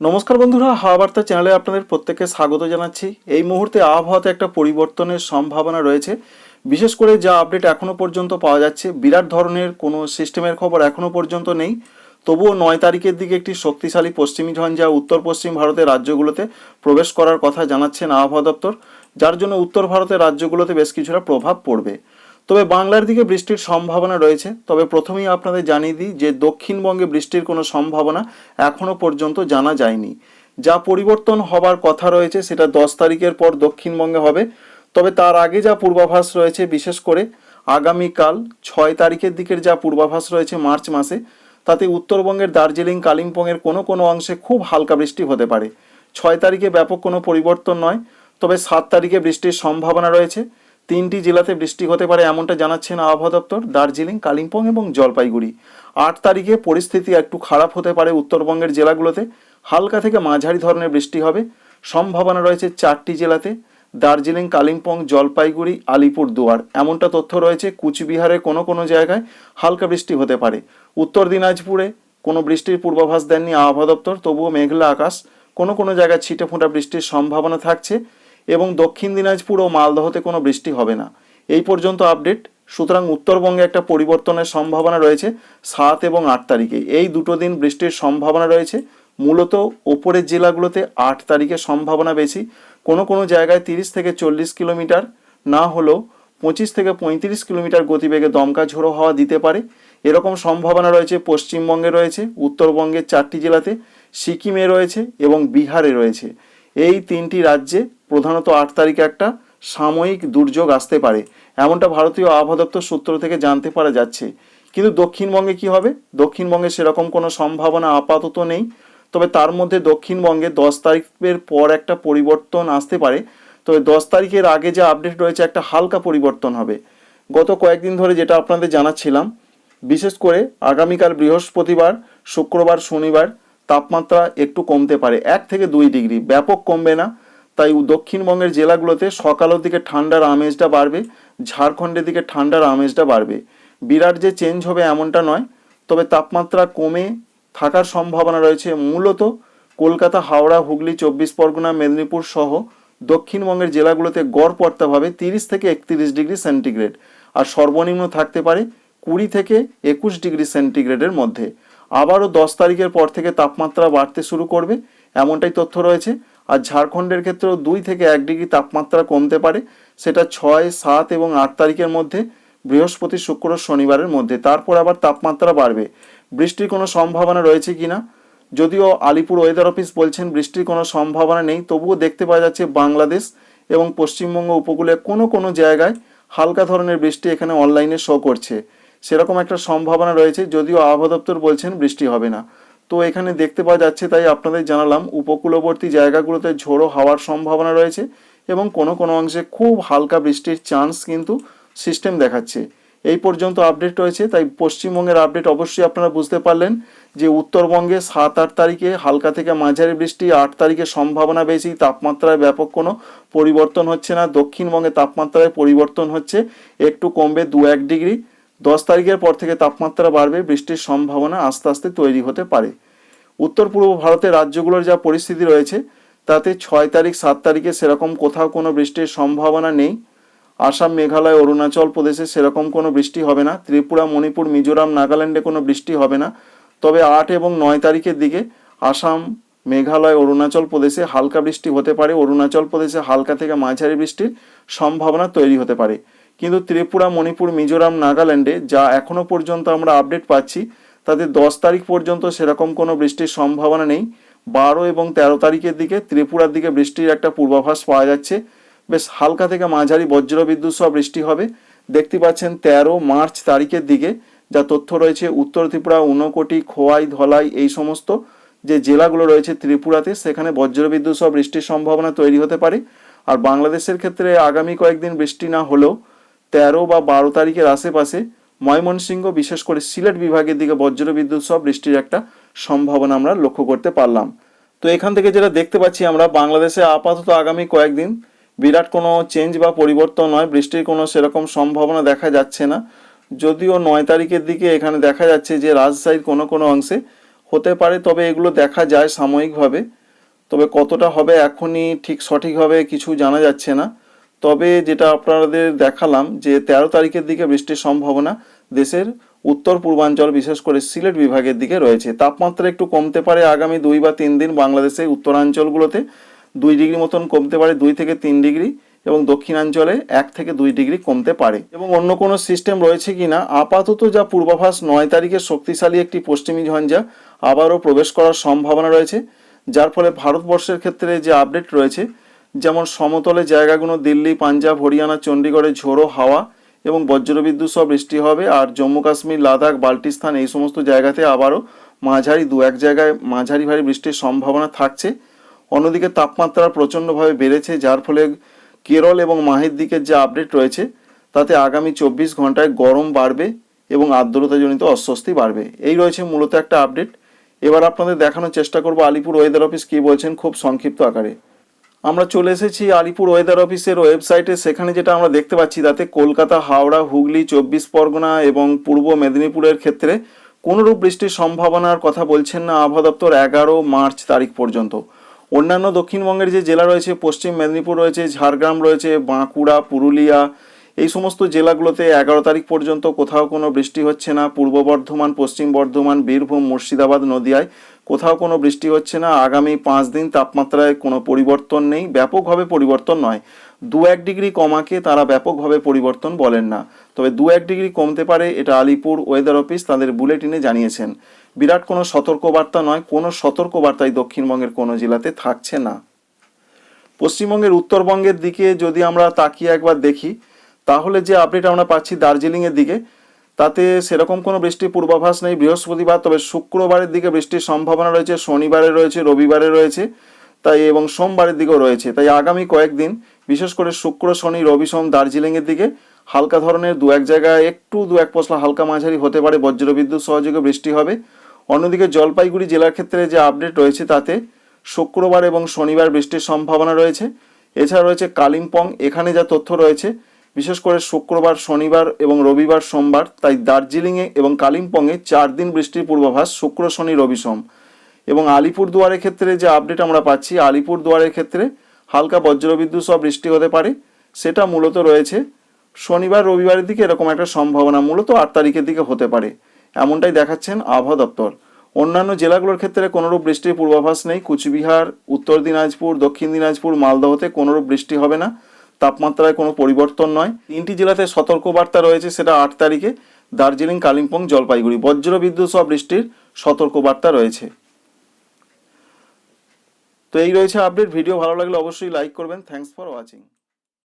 নমস্কার বন্ধুরা হাওয়া বার্তা চ্যানেলে আপনাদের প্রত্যেককে স্বাগত জানাচ্ছি। এই মুহূর্তে আবহাওয়াতে একটা পরিবর্তনের সম্ভাবনা রয়েছে। বিশেষ করে যা আপডেট এখনও পর্যন্ত পাওয়া যাচ্ছে, বিরাট ধরনের কোনো সিস্টেমের খবর এখনও পর্যন্ত নেই। তবুও নয় তারিখের দিকে একটি শক্তিশালী পশ্চিমী ঝঞ্ঝা উত্তর পশ্চিম ভারতের রাজ্যগুলোতে প্রবেশ করার কথা জানাচ্ছেন আবহাওয়া দপ্তর, যার জন্য উত্তর ভারতের রাজ্যগুলোতে বেশ কিছুটা প্রভাব পড়বে। তবে বাংলার দিকে বৃষ্টির সম্ভাবনা রয়েছে। তবে প্রথমেই আপনাদের জানিয়ে দিই যে দক্ষিণবঙ্গে বৃষ্টির কোনো সম্ভাবনা এখনও পর্যন্ত জানা যায়নি। যা পরিবর্তন হবার কথা রয়েছে সেটা দশ তারিখের পর দক্ষিণবঙ্গে হবে। তবে তার আগে যা পূর্বাভাস রয়েছে, বিশেষ করে আগামীকাল ছয় তারিখের দিকের যা পূর্বাভাস রয়েছে মার্চ মাসে, তাতে উত্তরবঙ্গের দার্জিলিং, কালিম্পংয়ের কোনো কোনো অংশে খুব হালকা বৃষ্টি হতে পারে। ছয় তারিখে ব্যাপক কোনো পরিবর্তন নয়, তবে সাত তারিখে বৃষ্টির সম্ভাবনা রয়েছে। তিনটি জেলাতে বৃষ্টি হতে পারে এমনটা জানাচ্ছেন আবহাওয়া দপ্তর, দার্জিলিং, কালিম্পং এবং জলপাইগুড়ি। আট তারিখে পরিস্থিতি একটু খারাপ হতে পারে উত্তরবঙ্গের জেলাগুলোতে। হালকা থেকে মাঝারি ধরনের বৃষ্টি হবে। সম্ভাবনা রয়েছে চারটি জেলাতে। দার্জিলিং, কালিম্পং, জলপাইগুড়ি, আলিপুর দুয়ার। এমনটা তথ্য রয়েছে কুচবিহারে কোনো কোনো জায়গায় হালকা বৃষ্টি হতে পারে। উত্তর দিনাজপুরে কোনো বৃষ্টির পূর্বাভাস দেননি আবহাওয়া দপ্তর, তবুও মেঘলা আকাশ। কোনো কোনো জায়গায় ছিটে ফোঁটা বৃষ্টির সম্ভাবনা থাকছে। এবং দক্ষিণ দিনাজপুর ও মালদহতে কোনো বৃষ্টি হবে না। এই পর্যন্ত আপডেট। সুতরাং উত্তরবঙ্গে একটা পরিবর্তনের সম্ভাবনা রয়েছে সাত এবং আট তারিখে। এই দুটো দিন বৃষ্টির সম্ভাবনা রয়েছে। মূলত ওপরের জেলাগুলোতে আট তারিখে সম্ভাবনা বেশি। কোনো কোনো জায়গায় তিরিশ থেকে চল্লিশ কিলোমিটার। না হলেও পঁচিশ থেকে পঁয়ত্রিশ কিলোমিটার গতিবেগে দমকা ঝোড়ো হাওয়া দিতে পারে। এরকম সম্ভাবনা রয়েছে পশ্চিমবঙ্গে রয়েছে, উত্তরবঙ্গের চারটি জেলাতে, সিকিমে রয়েছে এবং বিহারে রয়েছে। এই তিনটি রাজ্যে প্রধানত আট তারিখে একটা সাময়িক দুর্যোগ আসতে পারে। এমনটা ভারতীয় আবহাওয়া দপ্তর সূত্র থেকে জানতে পারা যাচ্ছে। কিন্তু দক্ষিণবঙ্গে কি হবে? দক্ষিণবঙ্গে সেরকম কোনো সম্ভাবনা আপাতত নেই। তবে তার মধ্যে দক্ষিণবঙ্গে দশ তারিখের পর একটা পরিবর্তন আসতে পারে। তবে দশ তারিখের আগে যে আপডেট রয়েছে, একটা হালকা পরিবর্তন হবে। গত কয়েকদিন ধরে যেটা আপনাদের জানাচ্ছিলাম, বিশেষ করে আগামীকাল বৃহস্পতিবার, শুক্রবার, শনিবার, তাপমাত্রা একটু কমতে পারে, এক থেকে দুই ডিগ্রি। ব্যাপক কমবে না। তাই দক্ষিণবঙ্গের জেলাগুলোতে সকালের দিকে ঠান্ডার আমেজটা বাড়বে, ঝাড়খণ্ডের দিকে ঠান্ডার আমেজটা বাড়বে। বিরাট যে চেঞ্জ হবে এমনটা নয়, তবে তাপমাত্রা কমে থাকার সম্ভাবনা রয়েছে। মূলত কলকাতা, হাওড়া, হুগলি, চব্বিশ পরগনা, মেদিনীপুর সহ দক্ষিণবঙ্গের জেলাগুলোতে গড় পড়তাভাবে তিরিশ থেকে একত্রিশ ডিগ্রি সেন্টিগ্রেড। আর সর্বনিম্ন থাকতে পারে কুড়ি থেকে একুশ ডিগ্রি সেন্টিগ্রেডের মধ্যে। আবারও দশ তারিখের পর থেকে তাপমাত্রা বাড়তে শুরু করবে, এমনটাই তথ্য রয়েছে। আর ঝাড়খণ্ডের ক্ষেত্রেও দুই থেকে এক ডিগ্রি তাপমাত্রা কমতে পারে। সেটা ছয়, সাত এবং আট তারিখের মধ্যে, বৃহস্পতি, শুক্র, শনিবারের মধ্যে। তারপর আবার তাপমাত্রা বাড়বে। বৃষ্টির কোনো সম্ভাবনা রয়েছে কিনা যদিও আলিপুর ওয়েদার অফিস বলছেন বৃষ্টির কোনো সম্ভাবনা নেই, তবুও দেখতে পাওয়া যাচ্ছে বাংলাদেশ এবং পশ্চিমবঙ্গ উপকূলে কোনো কোনো জায়গায় হালকা ধরনের বৃষ্টি এখানে অনলাইনে শো করছে। সেরকম একটা সম্ভাবনা রয়েছে, যদিও আবহাওয়া দপ্তর বলছেন বৃষ্টি হবে না। তো এখানে দেখতে পাওয়া যাচ্ছে, তাই আপনাদের জানালাম, উপকূলবর্তী জায়গাগুলোতে ঝোড়ো হাওয়ার সম্ভাবনা রয়েছে এবং কোনো কোনো অংশে খুব হালকা বৃষ্টির চান্স কিন্তু সিস্টেম দেখাচ্ছে। এই পর্যন্ত আপডেট রয়েছে, তাই পশ্চিমবঙ্গের আপডেট অবশ্যই আপনারা বুঝতে পারলেন যে উত্তরবঙ্গে সাত আট তারিখে হালকা থেকে মাঝারি বৃষ্টি, আট তারিখে সম্ভাবনা বেশি, তাপমাত্রায় ব্যাপক কোনো পরিবর্তন হচ্ছে না, দক্ষিণবঙ্গে তাপমাত্রায় পরিবর্তন হচ্ছে একটু কমবে দু এক ডিগ্রি। দশ তারিখের পর থেকে তাপমাত্রা বাড়বে, বৃষ্টির সম্ভাবনা আস্তে আস্তে তৈরি হতে পারে। উত্তর পূর্ব ভারতের রাজ্যগুলোর যা পরিস্থিতি রয়েছে, তাতে ছয় তারিখ, সাত তারিখে সেরকম কোথাও কোনো বৃষ্টির সম্ভাবনা নেই। আসাম, মেঘালয়, অরুণাচল প্রদেশে সেরকম কোনো বৃষ্টি হবে না। ত্রিপুরা, মণিপুর, মিজোরাম, নাগাল্যান্ডে কোনো বৃষ্টি হবে না। তবে আট এবং নয় তারিখের দিকে আসাম, মেঘালয়, অরুণাচল প্রদেশে হালকা বৃষ্টি হতে পারে। অরুণাচল প্রদেশে হালকা থেকে মাঝারি বৃষ্টির সম্ভাবনা তৈরি হতে পারে। কিন্তু ত্রিপুরা, মণিপুর, মিজোরাম, নাগাল্যান্ডে যা এখনও পর্যন্ত আমরা আপডেট পাচ্ছি, তাতে দশ তারিখ পর্যন্ত সেরকম কোনো বৃষ্টির সম্ভাবনা নেই। বারো এবং তেরো তারিখের দিকে ত্রিপুরার দিকে বৃষ্টির একটা পূর্বাভাস পাওয়া যাচ্ছে। বেশ হালকা থেকে মাঝারি বজ্রবিদ্যুৎ সহ বৃষ্টি হবে। দেখতে পাচ্ছেন তেরো মার্চ তারিখের দিকে যা তথ্য রয়েছে, উত্তর ত্রিপুরা, ঊনকোটি, খোয়াই, ধলাই এই সমস্ত যে জেলাগুলো রয়েছে ত্রিপুরাতে, সেখানে বজ্রবিদ্যুৎ সহ বৃষ্টির সম্ভাবনা তৈরি হতে পারে। আর বাংলাদেশের ক্ষেত্রে আগামী কয়েকদিন বৃষ্টি না হলেও তেরো বা বারো তারিখের আশেপাশে ময়মনসিংহ, বিশেষ করে সিলেট বিভাগের দিকে বজ্রবিদ্যুৎ সহ বৃষ্টির একটা সম্ভাবনা আমরা লক্ষ্য করতে পারলাম। তো এখান থেকে যেটা দেখতে পাচ্ছি আমরা, বাংলাদেশে আপাতত আগামী কয়েকদিন বিরাট কোনো চেঞ্জ বা পরিবর্তন নয়, বৃষ্টির কোনো সেরকম সম্ভাবনা দেখা যাচ্ছে না। যদিও নয় তারিখের দিকে এখানে দেখা যাচ্ছে যে রাজশাহীর কোনো কোনো অংশে হতে পারে, তবে এগুলো দেখা যায় সাময়িকভাবে। তবে কতটা হবে এখনই ঠিক সঠিকভাবে কিছু জানা যাচ্ছে না। তবে যেটা আপনাদের দেখালাম যে তেরো তারিখের দিকে বৃষ্টির সম্ভাবনা দেশের উত্তর পূর্বাঞ্চল, বিশেষ করে সিলেট বিভাগের দিকে রয়েছে। তাপমাত্রা একটু কমতে পারে আগামী দুই বা তিন দিন বাংলাদেশের উত্তরাঞ্চলগুলোতে দুই ডিগ্রি মতন কমতে পারে দুই থেকে তিন ডিগ্রি এবং দক্ষিণাঞ্চলে এক থেকে দুই ডিগ্রি কমতে পারে। এবং অন্য কোনো সিস্টেম রয়েছে কিনা? আপাতত যা পূর্বাভাস, নয় তারিখে শক্তিশালী একটি পশ্চিমী ঝঞ্ঝা আবারও প্রবেশ করার সম্ভাবনা রয়েছে। যার ফলে ভারতবর্ষের ক্ষেত্রে যে আপডেট রয়েছে যেমন সমতলে জায়গাগুলো দিল্লি, পাঞ্জাব, হরিয়ানা, চণ্ডীগড়ে ঝোড়ো হাওয়া এবং বজ্রবিদ্যুৎ সহ বৃষ্টি হবে। আর জম্মু কাশ্মীর, লাদাখ, বাল্টিস্তান এই সমস্ত জায়গাতে আবারও মাঝারি, দু এক জায়গায় মাঝারি ভারী বৃষ্টির সম্ভাবনা থাকছে। অন্যদিকে তাপমাত্রা প্রচণ্ডভাবে বেড়েছে, যার ফলে কেরল এবং মাহের দিকের যে আপডেট রয়েছে, তাতে আগামী চব্বিশ ঘন্টায় গরম বাড়বে এবং আর্দ্রতাজনিত অস্বস্তি বাড়বে। এই রয়েছে মূলত একটা আপডেট এবার আপনাদের দেখানোর চেষ্টা করব আলিপুর ওয়েদার অফিস কী বলছেন খুব সংক্ষিপ্ত আকারে। আমরা চলে এসেছি আলিপুর ওয়েদার অফিসের ওয়েবসাইটে সেখানে যেটা আমরা দেখতে পাচ্ছি, তাতে কলকাতা, হাওড়া, হুগলি, চব্বিশ পরগনা এবং পূর্ব মেদিনীপুরের ক্ষেত্রে কোনোরূপ বৃষ্টির সম্ভাবনার কথা বলছেন না আবহাওয়া দপ্তর এগারো মার্চ তারিখ পর্যন্ত। অন্যান্য দক্ষিণবঙ্গের যে জেলা রয়েছে, পশ্চিম মেদিনীপুর রয়েছে, ঝাড়গ্রাম রয়েছে, বাঁকুড়া, পুরুলিয়া এই সমস্ত জেলাগুলোতে এগারো তারিখ পর্যন্ত কোথাও কোনো বৃষ্টি হচ্ছে না। পূর্ব বর্ধমান, পশ্চিম বর্ধমান, বীরভূম, মুর্শিদাবাদ, নদিয়ায় কোথাও কোনো বৃষ্টি হচ্ছে না। আগামী পাঁচ দিন তাপমাত্রায় কোনো পরিবর্তন নেই। ব্যাপকভাবে পরিবর্তন নয়। দু এক ডিগ্রি কমাকে তারা ব্যাপকভাবে পরিবর্তন বলেন না। তবে দু এক ডিগ্রি কমতে পারে এটা আলিপুর ওয়েদার অফিস তাদের বুলেটিনে জানিয়েছেন। বিরাট কোনো সতর্কবার্তা নয়, কোনো সতর্কবার্তাই দক্ষিণবঙ্গের কোনো জেলাতে থাকছে না। পশ্চিমবঙ্গের উত্তরবঙ্গের দিকে যদি আমরা তাকিয়ে একবার দেখি তাহলে যে আপডেট আমরা পাচ্ছি দার্জিলিংয়ের দিকে, তাতে সেরকম কোনো বৃষ্টির পূর্বাভাস নেই। বৃহস্পতিবার, তবে শুক্রবারের দিকে বৃষ্টির সম্ভাবনা রয়েছে, শনিবারে রয়েছে, রবিবারে রয়েছে, তাই এবং সোমবারের দিকেও রয়েছে। তাই আগামী কয়েকদিন, বিশেষ করে শুক্র, শনি, রবি, সোম দার্জিলিংয়ের দিকে হালকা ধরনের দু এক জায়গায় একটু দু এক পশলা হালকা মাঝারি হতে পারে। বজ্রবিদ্যুৎ সহযোগে বৃষ্টি হবে। অন্যদিকে জলপাইগুড়ি জেলার ক্ষেত্রে যে আপডেট রয়েছে, তাতে শুক্রবার এবং শনিবার বৃষ্টির সম্ভাবনা রয়েছে। এছাড়া রয়েছে কালিম্পং, এখানে যা তথ্য রয়েছে বিশেষ করে শুক্রবার, শনিবার এবং রবিবার সোমবার, তাই দার্জিলিংয়ে এবং কালিম্পংয়ে চার দিন বৃষ্টির পূর্বাভাস শুক্র, শনি, রবি, সোম। এবং আলিপুর দুয়ারের ক্ষেত্রে যে আপডেট আমরা পাচ্ছি আলিপুর দুয়ারের ক্ষেত্রে হালকা বজ্রবিদ্যুৎ সহ বৃষ্টি হতে পারে, সেটা মূলত রয়েছে শনিবার, রবিবারের দিকে এরকম একটা সম্ভাবনা মূলত আট তারিখের দিকে হতে পারে, এমনটাই দেখাচ্ছেন আবহাওয়া দপ্তর। অন্যান্য জেলাগুলোর ক্ষেত্রে কোনোরূপ বৃষ্টির পূর্বাভাস নেই, কুচবিহার, উত্তর দিনাজপুর, দক্ষিণ দিনাজপুর, মালদহতে কোনোরূপ বৃষ্টি হবে না তাপমাত্রায় কোনো পরিবর্তন নয়। তিনটি জেলাতে সতর্কবার্তা রয়েছে সেটা আট তারিখে। দার্জিলিং, কালিম্পং, জলপাইগুড়ি। বজ্র বিদ্যুৎ সহ বৃষ্টির সতর্কবার্তা রয়েছে। তো এই রয়েছে আপডেট ভিডিও ভালো লাগলে অবশ্যই লাইক করবেন। Thanks for watching